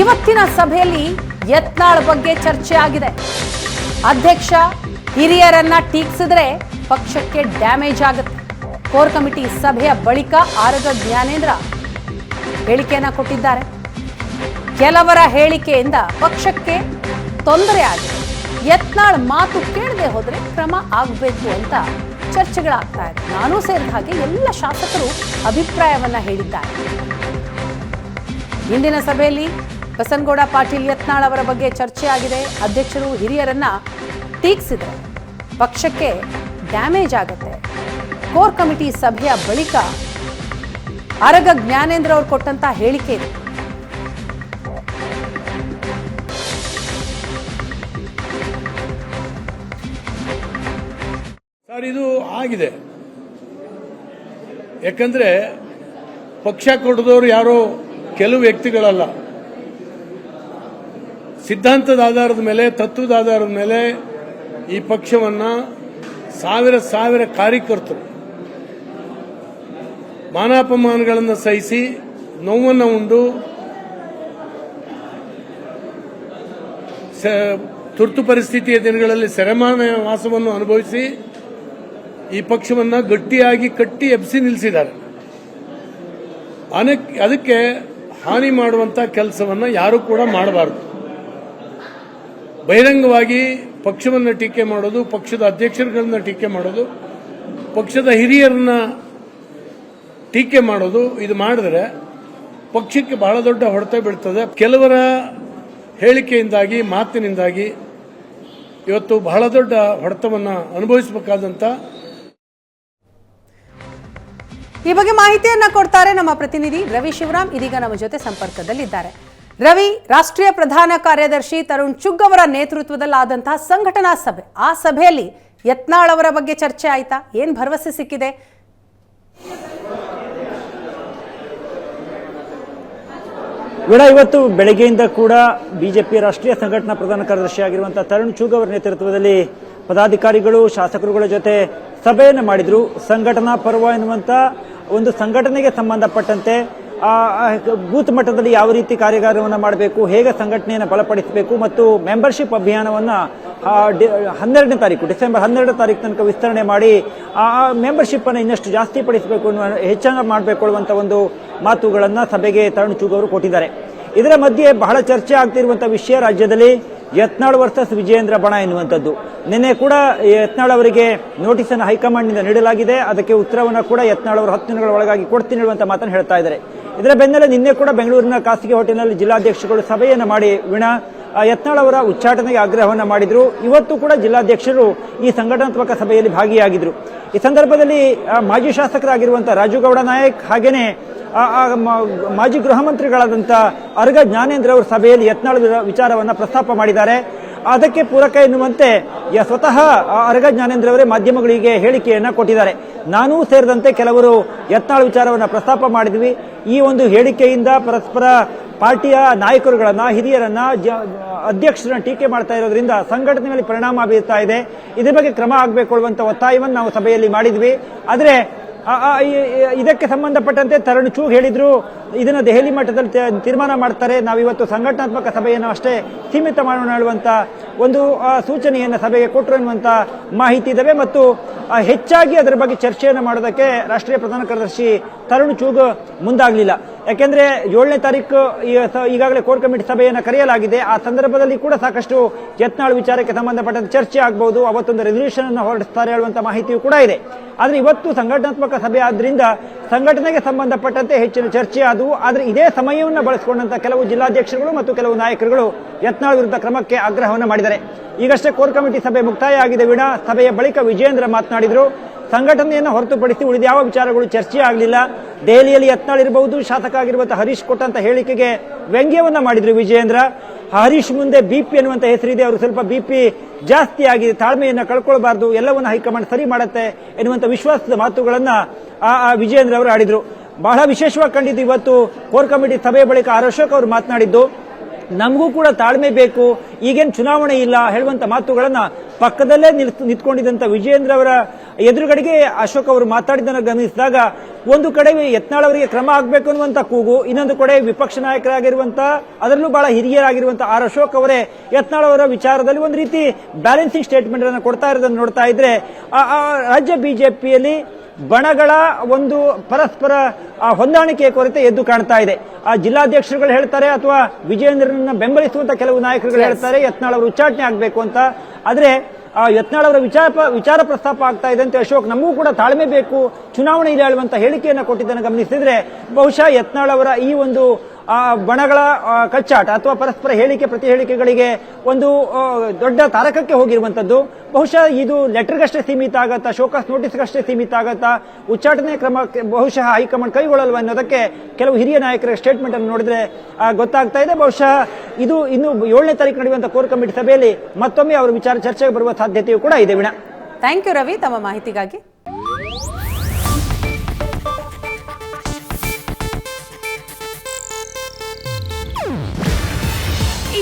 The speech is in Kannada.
ಇವತ್ತಿನ ಸಭೆಯಲ್ಲಿ ಯತ್ನಾಳ್ ಬಗ್ಗೆ ಚರ್ಚೆ ಆಗಿದೆ. ಅಧ್ಯಕ್ಷ ಹಿರಿಯರನ್ನ ಟೀಕಿಸಿದ್ರೆ ಪಕ್ಷಕ್ಕೆ ಡ್ಯಾಮೇಜ್ ಆಗುತ್ತೆ. ಕೋರ್ ಕಮಿಟಿ ಸಭೆಯ ಬಳಿಕ ಆರಗ ಜ್ಞಾನೇಂದ್ರ ಹೇಳಿಕೆಯನ್ನ ಕೊಟ್ಟಿದ್ದಾರೆ. ಕೆಲವರ ಹೇಳಿಕೆಯಿಂದ ಪಕ್ಷಕ್ಕೆ ತೊಂದರೆ ಆಗಿದೆ. ಯತ್ನಾಳ್ ಮಾತು ಕೇಳದೆ ಹೋದ್ರೆ ಕ್ರಮ ಆಗಬೇಕು ಅಂತ ಚರ್ಚೆಗಳಾಗ್ತಾ ಇದೆ. ನಾನೂ ಸೇರಿದ ಹಾಗೆ ಎಲ್ಲ ಶಾಸಕರು ಅಭಿಪ್ರಾಯವನ್ನ ಹೇಳಿದ್ದಾರೆ. ಇಂದಿನ ಸಭೆಯಲ್ಲಿ ಬಸನಗೌಡ ಪಾಟೀಲ್ ಯತ್ನಾಳ್ ಅವರ ಬಗ್ಗೆ ಚರ್ಚೆಯಾಗಿದೆ. ಅಧ್ಯಕ್ಷರು ಹಿರಿಯರನ್ನ ಟೀಕಿಸಿದರೆ. ಪಕ್ಷಕ್ಕೆ ಡ್ಯಾಮೇಜ್ ಆಗುತ್ತೆ. ಕೋರ್ ಕಮಿಟಿ ಸಭೆಯ ಬಳಿಕ ಅರಗ ಜ್ಞಾನೇಂದ್ರ ಅವರು ಕೊಟ್ಟಂತ ಹೇಳಿಕೆ ಇದೆ. ಸರ್, ಇದು ಆಗಿದೆ. ಯಾಕಂದ್ರೆ ಪಕ್ಷ ಕೊಡದವರು ಯಾರೋ ಕೆಲವು ವ್ಯಕ್ತಿಗಳಲ್ಲ. ಸಿದ್ಧಾಂತದ ಆಧಾರದ ಮೇಲೆ, ತತ್ವದ ಆಧಾರದ ಮೇಲೆ ಈ ಪಕ್ಷವನ್ನ ಸಾವಿರ ಸಾವಿರ ಕಾರ್ಯಕರ್ತರು ಮಾನಾಪಮಾನಗಳನ್ನು ಸಹಿಸಿ ನೋವನ್ನು ಉಂಡು ತುರ್ತು ಪರಿಸ್ಥಿತಿಯ ದಿನಗಳಲ್ಲಿ ಸೆರೆಮಾನ ವಾಸವನ್ನು ಅನುಭವಿಸಿ ಈ ಪಕ್ಷವನ್ನ ಗಟ್ಟಿಯಾಗಿ ಕಟ್ಟಿ ಎಬ್ಸಿ ನಿಲ್ಲಿಸಿದ್ದಾರೆ ಅದಕ್ಕೆ ಹಾನಿ ಮಾಡುವಂತ ಕೆಲಸವನ್ನ ಯಾರು ಕೂಡ ಮಾಡಬಾರದು. ಬಹಿರಂಗವಾಗಿ ಪಕ್ಷವನ್ನು ಟೀಕೆ ಮಾಡೋದು, ಪಕ್ಷದ ಅಧ್ಯಕ್ಷರುಗಳನ್ನ ಟೀಕೆ ಮಾಡೋದು, ಪಕ್ಷದ ಹಿರಿಯರನ್ನ ಟೀಕೆ ಮಾಡೋದು, ಇದು ಮಾಡಿದ್ರೆ ಪಕ್ಷಕ್ಕೆ ಬಹಳ ದೊಡ್ಡ ಹೊಡೆತ ಬೀಳ್ತದೆ. ಕೆಲವರ ಹೇಳಿಕೆಯಿಂದಾಗಿ, ಮಾತಿನಿಂದಾಗಿ ಇವತ್ತು ಬಹಳ ದೊಡ್ಡ ಹೊಡೆತವನ್ನು ಅನುಭವಿಸಬೇಕಾದಂತ ಈ ಬಗ್ಗೆ ಮಾಹಿತಿಯನ್ನ ಕೊಡ್ತಾರೆ ನಮ್ಮ ಪ್ರತಿನಿಧಿ ರವಿ ಶಿವರಾಮ್ ಇದೀಗ ನಮ್ಮ ಜೊತೆ ಸಂಪರ್ಕದಲ್ಲಿದ್ದಾರೆ. ರವಿ, ರಾಷ್ಟ್ರೀಯ ಪ್ರಧಾನ ಕಾರ್ಯದರ್ಶಿ ತರುಣ್ ಚುಗ್ ಅವರ ನೇತೃತ್ವದಲ್ಲಿ ಆದಂತಹ ಸಂಘಟನಾ ಸಭೆ. ಆ ಸಭೆಯಲ್ಲಿ ಯತ್ನಾಳ್ ಅವರ ಬಗ್ಗೆ ಚರ್ಚೆ ಆಯ್ತಾ? ಏನು ಭರವಸೆ ಸಿಕ್ಕಿದೆ? ವಿಡ ಇವತ್ತು ಬೆಳಗ್ಗೆಯಿಂದ ಕೂಡ ಬಿಜೆಪಿ ರಾಷ್ಟ್ರೀಯ ಸಂಘಟನಾ ಪ್ರಧಾನ ಕಾರ್ಯದರ್ಶಿ ಆಗಿರುವಂತಹ ತರುಣ್ ಚುಗ್ ಅವರ ನೇತೃತ್ವದಲ್ಲಿ ಪದಾಧಿಕಾರಿಗಳು, ಶಾಸಕರುಗಳ ಜೊತೆ ಸಭೆಯನ್ನು ಮಾಡಿದ್ರು. ಸಂಘಟನಾ ಪರ್ವ ಎನ್ನುವಂತ ಒಂದು ಸಂಘಟನೆಗೆ ಸಂಬಂಧಪಟ್ಟಂತೆ ಬೂತ್ ಮಟ್ಟದಲ್ಲಿ ಯಾವ ರೀತಿ ಕಾರ್ಯಾಗಾರವನ್ನು ಮಾಡಬೇಕು, ಹೇಗೆ ಸಂಘಟನೆಯನ್ನು ಬಲಪಡಿಸಬೇಕು ಮತ್ತು ಮೆಂಬರ್ಶಿಪ್ ಅಭಿಯಾನವನ್ನು ಹನ್ನೆರಡನೇ ತಾರೀಕು, ಡಿಸೆಂಬರ್ ಹನ್ನೆರಡನೇ ತಾರೀಕು ತನಕ ವಿಸ್ತರಣೆ ಮಾಡಿ, ಆ ಮೆಂಬರ್ಶಿಪ್ ಅನ್ನು ಇನ್ನಷ್ಟು ಜಾಸ್ತಿ ಪಡಿಸಬೇಕು ಹೆಚ್ಚಾಗಿ ಮಾಡಬೇಕು ಅನ್ನುವಂಥ ಒಂದು ಮಾತುಗಳನ್ನು ಸಭೆಗೆ ತರುಣ್ ಚೂಗ್ ಅವರು ಕೊಟ್ಟಿದ್ದಾರೆ. ಇದರ ಮಧ್ಯೆ ಬಹಳ ಚರ್ಚೆ ಆಗ್ತಿರುವಂಥ ವಿಷಯ ರಾಜ್ಯದಲ್ಲಿ ಯತ್ನಾಳ್ ವರ್ಸಸ್ ವಿಜಯೇಂದ್ರ ಬಣ ಎನ್ನುವಂಥದ್ದು. ನಿನ್ನೆ ಕೂಡ ಯತ್ನಾಳ್ ಅವರಿಗೆ ನೋಟಿಸ್ ಅನ್ನು ಹೈಕಮಾಂಡ್ನಿಂದ ನೀಡಲಾಗಿದೆ. ಅದಕ್ಕೆ ಉತ್ತರವನ್ನು ಕೂಡ ಯತ್ನಾಳ್ ಅವರು ಹತ್ತು ದಿನಗಳ ಒಳಗಾಗಿ ಕೊಡ್ತೀನಿ ಹೇಳುವಂತ ಮಾತನ್ನು ಹೇಳ್ತಾ ಇದ್ದಾರೆ. ಇದರ ಬೆನ್ನಲ್ಲೇ ನಿನ್ನೆ ಕೂಡ ಬೆಂಗಳೂರಿನ ಖಾಸಗಿ ಹೋಟೆಲ್ನಲ್ಲಿ ಜಿಲ್ಲಾಧ್ಯಕ್ಷರುಗಳು ಸಭೆಯನ್ನು ಮಾಡಿ ವೀಣಾ ಯತ್ನಾಳ್ ಅವರ ಉಚ್ಚಾಟನೆಗೆ ಆಗ್ರಹವನ್ನು ಮಾಡಿದ್ರು. ಇವತ್ತು ಕೂಡ ಜಿಲ್ಲಾಧ್ಯಕ್ಷರು ಈ ಸಂಘಟನಾತ್ಮಕ ಸಭೆಯಲ್ಲಿ ಭಾಗಿಯಾಗಿದ್ರು. ಈ ಸಂದರ್ಭದಲ್ಲಿ ಮಾಜಿ ಶಾಸಕರಾಗಿರುವಂತಹ ರಾಜುಗೌಡ ನಾಯಕ್ ಹಾಗೇನೆ ಮಾಜಿ ಗೃಹ ಮಂತ್ರಿಗಳಾದಂಥ ಅರ್ಗ ಜ್ಞಾನೇಂದ್ರ ಅವರು ಸಭೆಯಲ್ಲಿ ಯತ್ನಾಳ್ ವಿಚಾರವನ್ನು ವಿಚಾರವನ್ನ ಪ್ರಸ್ತಾಪ ಮಾಡಿದ್ದಾರೆ. ಅದಕ್ಕೆ ಪೂರಕ ಎನ್ನುವಂತೆ ಸ್ವತಃ ಅರಗ ಜ್ಞಾನೇಂದ್ರ ಅವರೇ ಮಾಧ್ಯಮಗಳಿಗೆ ಹೇಳಿಕೆಯನ್ನ ಕೊಟ್ಟಿದ್ದಾರೆ. ನಾನೂ ಸೇರಿದಂತೆ ಕೆಲವರು ಯತ್ನಾಳ್ ವಿಚಾರವನ್ನ ಪ್ರಸ್ತಾಪ ಮಾಡಿದ್ವಿ. ಈ ಒಂದು ಹೇಳಿಕೆಯಿಂದ ಪರಸ್ಪರ ಪಾರ್ಟಿಯ ನಾಯಕರುಗಳನ್ನ, ಹಿರಿಯರನ್ನ ಅಧ್ಯಕ್ಷರನ್ನ ಟೀಕೆ ಮಾಡ್ತಾ ಇರೋದ್ರಿಂದ ಸಂಘಟನೆ ಮೇಲೆ ಪರಿಣಾಮ ಬೀರ್ತಾ ಇದೆ. ಇದ್ರ ಬಗ್ಗೆ ಕ್ರಮ ಆಗಬೇಕು ಅನ್ನುವಂಥ ಒತ್ತಾಯವನ್ನು ನಾವು ಸಭೆಯಲ್ಲಿ ಮಾಡಿದ್ವಿ. ಆದರೆ ಇದಕ್ಕೆ ಸಂಬಂಧಪಟ್ಟಂತೆ ತರುಣ್ ಚೂಗ್ ಹೇಳಿದ್ರು, ಇದನ್ನು ದೆಹಲಿ ಮಟ್ಟದಲ್ಲಿ ತೀರ್ಮಾನ ಮಾಡ್ತಾರೆ, ನಾವಿವತ್ತು ಸಂಘಟನಾತ್ಮಕ ಸಭೆಯನ್ನು ಅಷ್ಟೇ ಸೀಮಿತ ಮಾಡೋಣ ಹೇಳುವಂತ ಒಂದು ಸೂಚನೆಯನ್ನು ಸಭೆಗೆ ಕೊಟ್ಟರು ಎನ್ನುವಂತ ಮಾಹಿತಿ ಇದಾವೆ. ಮತ್ತು ಹೆಚ್ಚಾಗಿ ಅದರ ಬಗ್ಗೆ ಚರ್ಚೆಯನ್ನು ಮಾಡೋದಕ್ಕೆ ರಾಷ್ಟ್ರೀಯ ಪ್ರಧಾನ ಕಾರ್ಯದರ್ಶಿ ತರುಣ್ ಚೂಗ್ ಮುಂದಾಗಲಿಲ್ಲ. ಯಾಕೆಂದ್ರೆ ಏಳನೇ ತಾರೀಕು ಈಗಾಗಲೇ ಕೋರ್ ಕಮಿಟಿ ಸಭೆಯನ್ನು ಕರೆಯಲಾಗಿದೆ. ಆ ಸಂದರ್ಭದಲ್ಲಿ ಕೂಡ ಸಾಕಷ್ಟು ಯತ್ನಾಳ್ ವಿಚಾರಕ್ಕೆ ಸಂಬಂಧಪಟ್ಟಂತೆ ಚರ್ಚೆ ಆಗಬಹುದು ಅವತ್ತೊಂದು ರೆಸಲ್ಯೂಷನ್ ಅನ್ನು ಹೊರಡಿಸ್ತಾರೆ ಹೇಳುವಂತಹ ಮಾಹಿತಿಯೂ ಕೂಡ ಇದೆ. ಆದರೆ ಇವತ್ತು ಸಂಘಟನಾತ್ಮಕ ಸಭೆ ಆದ್ರಿಂದ ಸಂಘಟನೆಗೆ ಸಂಬಂಧಪಟ್ಟಂತೆ ಹೆಚ್ಚಿನ ಚರ್ಚೆ ಆದವು. ಆದರೆ ಇದೇ ಸಮಯವನ್ನು ಬಳಸಿಕೊಂಡಂತ ಕೆಲವು ಜಿಲ್ಲಾಧ್ಯಕ್ಷರುಗಳು ಮತ್ತು ಕೆಲವು ನಾಯಕರುಗಳು ಯತ್ನಾಳ್ ವಿರುದ್ಧ ಕ್ರಮಕ್ಕೆ ಆಗ್ರಹವನ್ನು ಮಾಡಿದ್ದಾರೆ. ಈಗಷ್ಟೇ ಕೋರ್ ಕಮಿಟಿ ಸಭೆ ಮುಕ್ತಾಯ ಆಗಿದೆ ವೀಣಾ. ಸಭೆಯ ಬಳಿಕ ವಿಜಯೇಂದ್ರ ಮಾತನಾಡಿದ್ರು. ಸಂಘಟನೆಯನ್ನು ಹೊರತುಪಡಿಸಿ ಉಳಿದ ಯಾವ ವಿಚಾರಗಳು ಚರ್ಚೆ ಆಗಲಿಲ್ಲ. ದೆಹಲಿಯಲ್ಲಿ ಯತ್ನಾಳ್ ಇರಬಹುದು, ಶಾಸಕ ಆಗಿರುವಂತಹ ಹರೀಶ್ ಕೊಟ್ಟಂತ ಹೇಳಿಕೆಗೆ ವ್ಯಂಗ್ಯವನ್ನ ಮಾಡಿದ್ರು ವಿಜಯೇಂದ್ರ. ಹರೀಶ್ ಮುಂದೆ ಬಿಪಿ ಅನ್ನುವಂತ ಹೆಸರಿದೆ ಅವರು ಸ್ವಲ್ಪ ಬಿಪಿ ಜಾಸ್ತಿ ಆಗಿದೆ, ತಾಳ್ಮೆಯನ್ನು ಕಳ್ಕೊಳ್ಬಾರ್ದು, ಎಲ್ಲವನ್ನ ಹೈಕಮಾಂಡ್ ಸರಿ ಮಾಡುತ್ತೆ ಎನ್ನುವಂಥ ವಿಶ್ವಾಸದ ಮಾತುಗಳನ್ನ ಆ ವಿಜಯೇಂದ್ರ ಅವರು ಆಡಿದ್ರು. ಬಹಳ ವಿಶೇಷವಾಗಿ ಕಂಡಿದ್ದು ಇವತ್ತು ಕೋರ್ ಕಮಿಟಿ ಸಭೆ ಬಳಿಕ ಆರ್ ಅಶೋಕ್ ಅವರು ಮಾತನಾಡಿದ್ದು, ನಮಗೂ ಕೂಡ ತಾಳ್ಮೆ ಬೇಕು, ಈಗೇನು ಚುನಾವಣೆ ಇಲ್ಲ ಹೇಳುವಂತ ಮಾತುಗಳನ್ನ ಪಕ್ಕದಲ್ಲೇ ನಿಂತ್ಕೊಂಡಿದ್ದಂತ ವಿಜಯೇಂದ್ರ ಅವರ ಎದುರುಗಡೆಗೆ ಅಶೋಕ್ ಅವರು ಮಾತಾಡಿದ್ದನ್ನು ಗಮನಿಸಿದಾಗ ಒಂದು ಕಡೆ ಯತ್ನಾಳ್ ಅವರಿಗೆ ಕ್ರಮ ಆಗಬೇಕು ಅನ್ನುವಂತ ಕೂಗು ಇನ್ನೊಂದು ಕಡೆ ವಿಪಕ್ಷ ನಾಯಕರಾಗಿರುವಂತ ಅದರಲ್ಲೂ ಬಹಳ ಹಿರಿಯರಾಗಿರುವಂಥ ಆರ್ ಅಶೋಕ್ ಅವರೇ ಯತ್ನಾಳ್ ಅವರ ವಿಚಾರದಲ್ಲಿ ಒಂದು ರೀತಿ ಬ್ಯಾಲೆನ್ಸಿಂಗ್ ಸ್ಟೇಟ್ಮೆಂಟ್ ಅನ್ನು ಕೊಡ್ತಾ ಇರೋದನ್ನು ನೋಡ್ತಾ ಇದ್ರೆ ರಾಜ್ಯ ಬಿಜೆಪಿಯಲ್ಲಿ ಬಣಗಳ ಒಂದು ಪರಸ್ಪರ ಆ, ಹೊಂದಾಣಿಕೆಯ ಕೊರತೆ ಎದ್ದು ಕಾಣ್ತಾ ಇದೆ. ಆ ಜಿಲ್ಲಾಧ್ಯಕ್ಷರುಗಳು ಹೇಳ್ತಾರೆ ಅಥವಾ ವಿಜಯೇಂದ್ರನ ಬೆಂಬಲಿಸುವಂತ ಕೆಲವು ನಾಯಕರುಗಳು ಹೇಳ್ತಾರೆ ಯತ್ನಾಳ್ ಅವರು ಉಚ್ಚಾಟನೆ ಆಗಬೇಕು ಅಂತ. ಆದ್ರೆ ಯತ್ನಾಳ್ ಅವರ ವಿಚಾರ ವಿಚಾರ ಪ್ರಸ್ತಾಪ ಆಗ್ತಾ ಅಂತ ಅಶೋಕ್ ನಮಗೂ ಕೂಡ ತಾಳ್ಮೆ ಬೇಕು, ಚುನಾವಣೆ ಇದೆ ಹೇಳುವಂತ ಹೇಳಿಕೆಯನ್ನು ಕೊಟ್ಟಿದ್ದನ್ನು ಗಮನಿಸಿದ್ರೆ, ಬಹುಶಃ ಯತ್ನಾಳ್ ಅವರ ಈ ಒಂದು ಬಣಗಳ ಕಚ್ಚಾಟ ಅಥವಾ ಪರಸ್ಪರ ಹೇಳಿಕೆ ಪ್ರತಿ ಹೇಳಿಕೆಗಳಿಗೆ ಒಂದು ದೊಡ್ಡ ತಾರಕಕ್ಕೆ ಹೋಗಿರುವಂತದ್ದು. ಬಹುಶಃ ಇದು ಲೆಟರ್ಗಷ್ಟೇ ಸೀಮಿತ ಆಗತ್ತಾ, ಶೋಕಾಸ್ ನೋಟಿಸ್ಗಷ್ಟೇ ಸೀಮಿತ ಆಗತ್ತಾ, ಉಚ್ಚಾಟನೆ ಕ್ರಮ, ಬಹುಶಃ ಹೈಕಮಾಂಡ್ ಕೈಗೊಳ್ಳಲ್ವ ಅನ್ನೋದಕ್ಕೆ ಕೆಲವು ಹಿರಿಯ ನಾಯಕರ ಸ್ಟೇಟ್ಮೆಂಟ್ ಅನ್ನು ನೋಡಿದ್ರೆ ಗೊತ್ತಾಗ್ತಾ ಇದೆ. ಬಹುಶಃ ಇದು ಇನ್ನು ಏಳನೇ ತಾರೀಕು ನಡೆಯುವಂತಹ ಕೋರ್ ಕಮಿಟಿ ಸಭೆಯಲ್ಲಿ ಮತ್ತೊಮ್ಮೆ ಅವರ ವಿಚಾರ ಚರ್ಚೆಗೆ ಬರುವ ಸಾಧ್ಯತೆಯೂ ಕೂಡ ಇದೆ ವೀಣಾ. ಥ್ಯಾಂಕ್ ಯು ರವಿ ತಮ್ಮ ಮಾಹಿತಿಗಾಗಿ